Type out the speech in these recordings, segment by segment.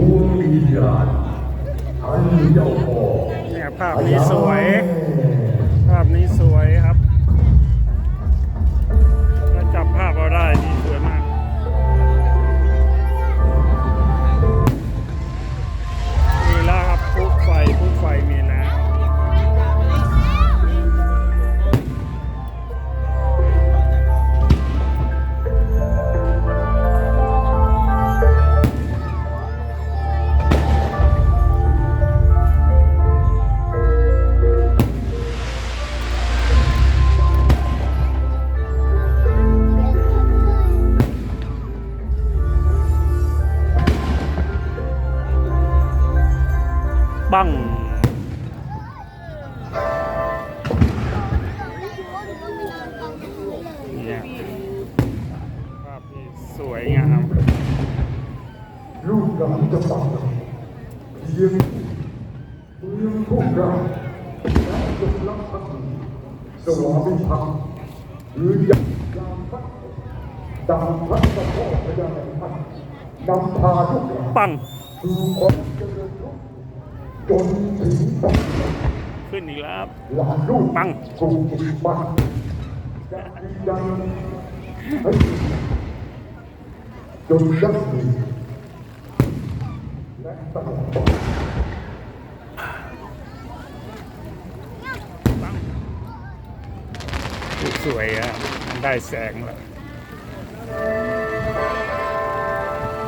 วิญญาณอันเจ้าพ่อเนี่ยภาพนี้สวย ภาพนี้สวยครับถ้าจับภาพเราได้นี่สวยมากมีแล้วครับพลุไฟพลุไฟมีแล้ว บังเนี่ยภาพที่สวยงามลูกหลานจะฟังเพียงเพียงพวกเราและจงรักภักดีสวามิภักดิ์หรือยังยามพักตามพระสะโพ่อพญาในท่านนำพาลูกหลานปังสู่ความเจริญรุ่ง จนถึงปัจจุบันขึ้นอีกแล้วครับหลานลูกปังคงมีบ้านจะยืนยันให้จนยั่งยืนและตลอดไปสวยอะมันได้แสงแล้ว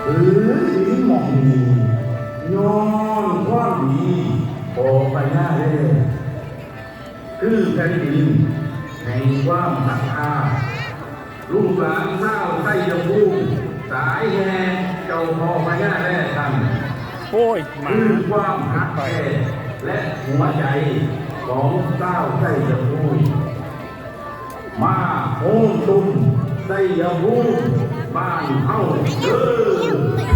หรือสีหมองมีย้อนความดีโอไปหน้าเล่คือแผ่นดินแห่งความศรัทธาลูกหลานเศร้าไส้ยภูมิสายแห่เจ้าพ่อพญาแร่ท่านโอ้ยหมาคือความหักไปแท้และหัวใจของเศร้าไส้ยภูมิมาโฮมตุมไส้ยภูมิบ้านเฮาเด้อ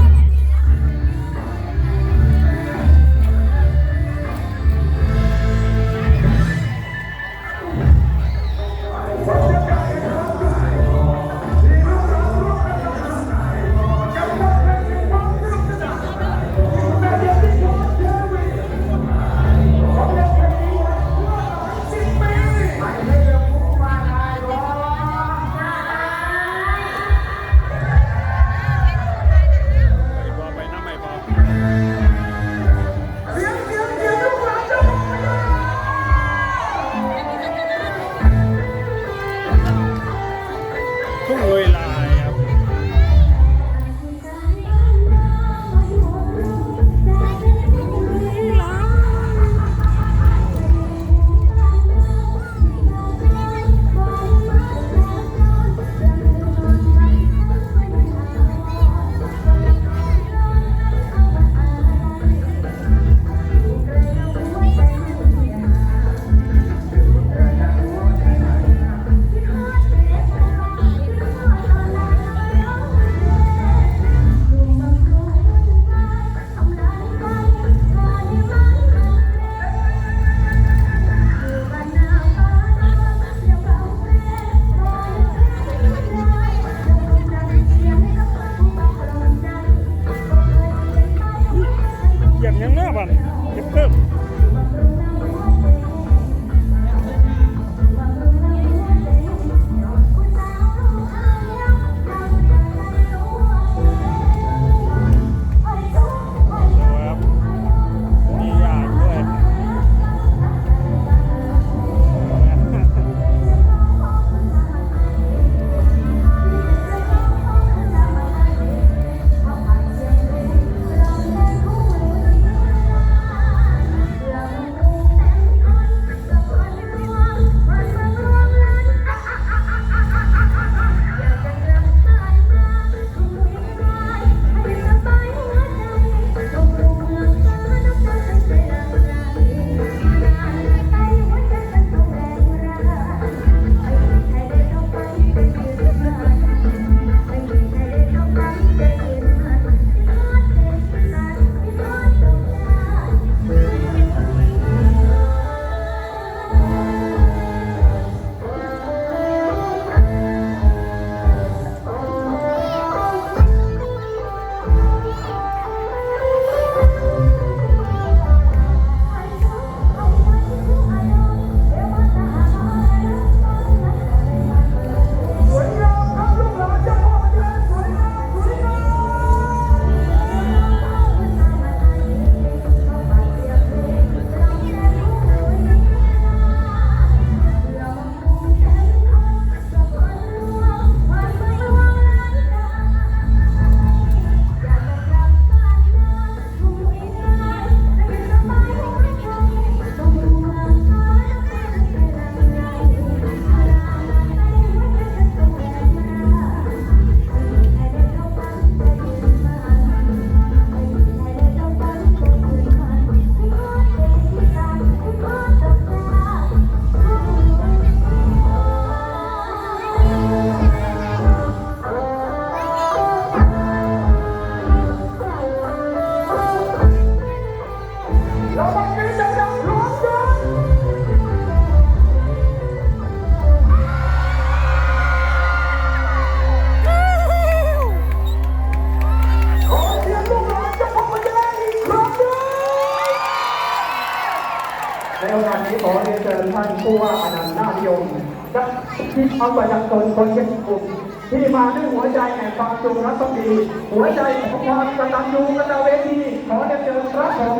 ประชาชนคนเจ็ดกลุ่มที่มาด้วยหัวใจแห่งความจงรักภักดี หัวใจของความกตัญญูกตเวทีขอเรียนเชิญครับผม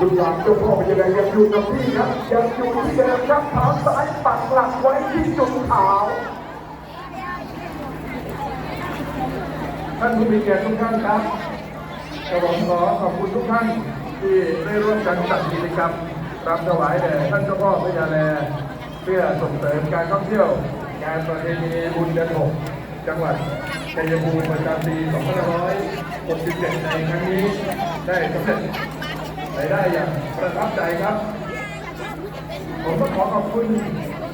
ลูหลานเจ้าพ่อพญาแลยังอยู่กับพี่ครับยังอยู่ที่เดิมครับเท้าซ้ายปักหลักไว้ที่จุดขาวท่านผู้มีเกียรติทุกท่านครับกระผมขอขอบคุณทุกท่านที่ได้ร่วมกันจัดกิจกรรมรำถวายแด่ท่านเจ้าพ่อพญาแล เพื่อส่งเสริมการท่องเที่ยวงานประเพณีบุญเดือนหกจังหวัดชัยภูมิประจำปี2567 ในครั้งนี้ ได้สำเร็จไปได้อย่างประทับใจครับ ผมก็ขอขอบคุณ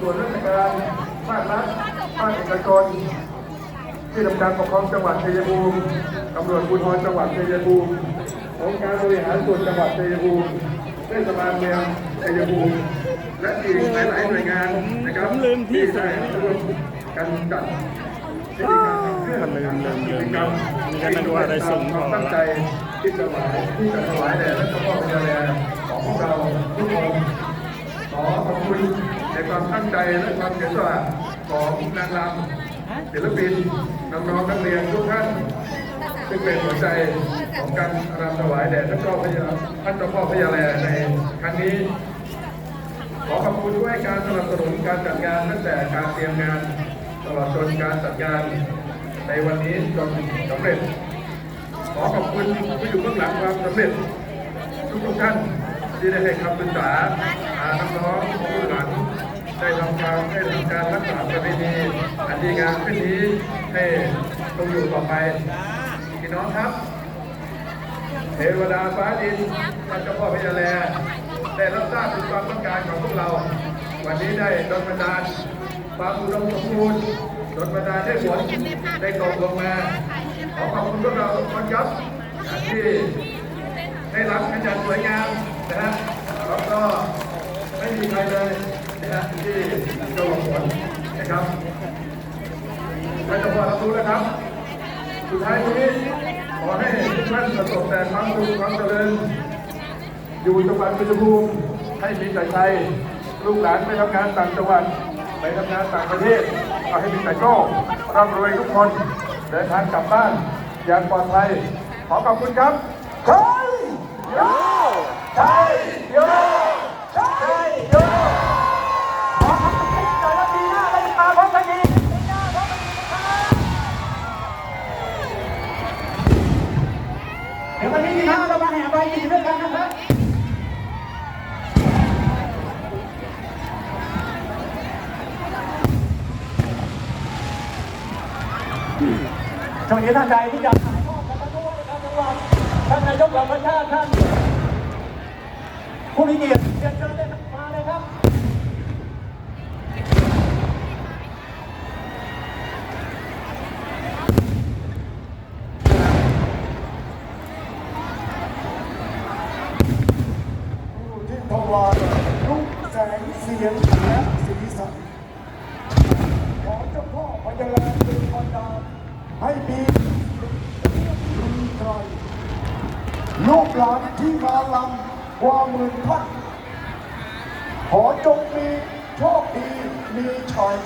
ส่วนราชการภาครัฐภาคเอกชนที่ทำการปกครองจังหวัดชัยภูมิตำรวจภูธรจังหวัดชัยภูมิองค์การบริหารส่วนจังหวัดชัยภูมิเทศบาลเมืองชัยภูมิ และอีกหลายๆหน่วยงานนะครับผมลืมที่ที่ได้ร่วมกันจัดกิจกรรมขับเคลื่อนลืมลืมลืมกิจกรรมนี่ก็นึกว่าได้ส่งของตั้งใจที่จะถวายที่จะถวายแด่พระเจ้าพ่อพญาแลของพวกเราทุกคนขอขอบคุณในความตั้งใจและความเสียสละของนางรำศิลปินน้องๆนักเรียนทุกท่านซึ่งเป็นหัวใจของการรำถวายแด่ท่านเจ้าพระยาท่านเจ้าพ่อพญาแลในครั้งนี้ ขอขอบคุณด้วยการสนับสนุนการจัดงานตั้งแต่การเตรียมงานตลอดจนการจัดงานในวันนี้จนสำเร็จ ขอขอบคุณผู้อยู่เบื้องหลังความสำเร็จ ทุกๆท่านที่ได้ให้คำปรึกษาหาน้องๆผู้หลังได้ทำการได้ทำการรักษาประเพณีอันดีงามเช่นนี้ให้คงอยู่ต่อไปพี่น้องครับเทวดาฟ้าดินท่านเจ้าพ่อพญาแล ได้รับทราบถึงความต้องการของพวกเรา วันนี้ได้ดลบันดาลความอุดมสมบูรณ์ดลบันดาลได้ผลได้ตกลงมาขอขอบคุณพวกเราทุกคนครับที่ได้รับกันอย่างสวยงามนะฮะแล้วก็ไม่มีใครเลยนะฮะที่จะหลงผลนะครับท่านจะพอรับรู้นะครับ สุดท้ายนี้ขอให้ทุกท่านประสบแต่ความสุขความเจริญ อยู่จังหวัดเพชรบูรณ์ให้มีแต่ใจลูกหลานไปทำงานต่างจังหวัดไปทำงานต่างประเทศขอให้มีแต่โชคร่ำรวยทุกคนเดินทางกลับบ้านอย่างปลอดภัยขอขอบคุณครับใช่โยใช่โยใช่โยขอให้ทุกท่านปีหน้าได้มาพบกันอีกปีหน้าพบกันอีกเดี๋ยววันที่25เรามาแห่ใบยินด้วยกันนะครับ ช่วงนี้ท่านใดที่อยากถ่ายทอดกับท่านผู้ว่าราชการจังหวัดท่านนายกเหล่าประชาท่านผู้มีเกียรติเรียนเชิญเลยครับ ผู้ที่ทวารรูปแสงเสียงและสีสันขอเจ้าพ่อพญาแลเป็นบันดาลให้มีรุ่งไกรลูกหลานที่มาล กว่าหมื่นท่านขอจงมีโชคดีมีชัย